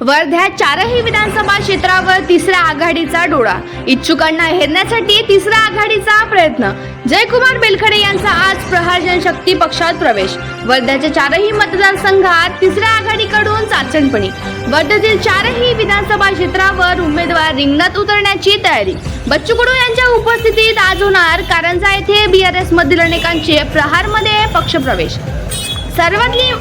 वर्ध्यात चारही विधानसभा क्षेत्रावर तिसऱ्या आघाडीचा डोळा. इच्छुकांना हेरण्यासाठी तिसऱ्या आघाडीचा प्रयत्न. जयकुमार बेलखडे यांचा आज प्रहार जनशक्ती पक्षात प्रवेश. वर्ध्याच्या चारही मतदारसंघात तिसऱ्या आघाडीकडून चाचणपणी. वर्ध्यातील चारही विधानसभा क्षेत्रावर उमेदवार रिंगणात उतरण्याची तयारी. बच्चू कडू यांच्या उपस्थितीत आज होणार कारंजा येथे बीआरएस मधील अनेकांचे प्रहारमध्ये पक्षप्रवेश. सर्वातली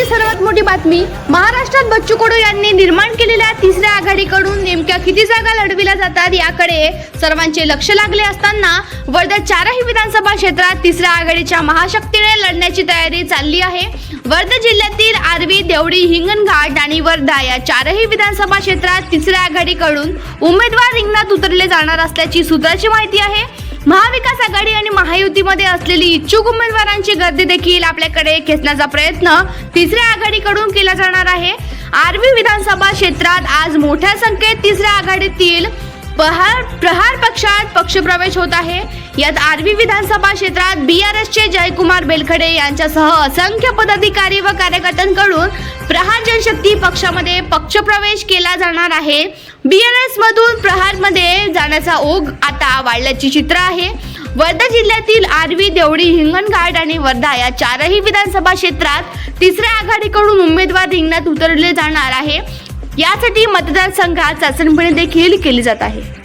आजची सर्वात मोठी बातमी महाराष्ट्रात बच्चू कडू यांनी निर्माण केलेल्या तिसऱ्या आघाडीकडून नेमक्या किती जागा लढविल्या जातात याकडे सर्वांचे लक्ष लागले असताना वर्धा चारही विधानसभा क्षेत्रात तिसऱ्या आघाडीच्या महाशक्तीने लढण्याची तयारी चालली आहे. वर्धा जिल्ह्यातील आर्वी देवडी हिंगणघाट आणि वर्धा या चारही विधानसभा क्षेत्रात तिसऱ्या आघाडीकडून उमेदवार रिंगणात उतरले जाणार असल्याची सूत्राची माहिती आहे. महाविकास आघाडी आणि महायुतीमध्ये असलेली इच्छुक उमेदवारांची गर्दी देखील आपल्याकडे खेचण्याचा प्रयत्न तिसऱ्या आघाडीकडून केला जाणार आहे. आर्वी विधानसभा क्षेत्रात आज मोठ्या संख्येत तिसऱ्या आघाडीतील प्रहार प्रहार पक्षात पक्षप्रवेश होत आहे. यात आर्वी विधानसभा क्षेत्रात बी आर एसचे जयकुमार बेलखडे यांच्यासह असंख्य पदाधिकारी व कार्यकर्त्यांकडून प्रहार जनशक्ती पक्षामध्ये पक्षप्रवेश केला जाणार आहे. बी आर एस मधून मध्ये जाण्याचा ओघ आता वाढल्याची चित्र आहे. वर्धा जिल्ह्यातील आर्वी देवडी हिंगणघाट आणि वर्धा या चारही विधानसभा क्षेत्रात तिसऱ्या आघाडीकडून उमेदवार रिंगणात उतरले जाणार आहे. यासाठी मतदारसंघात चाचणीपणे देखील केली जात आहे.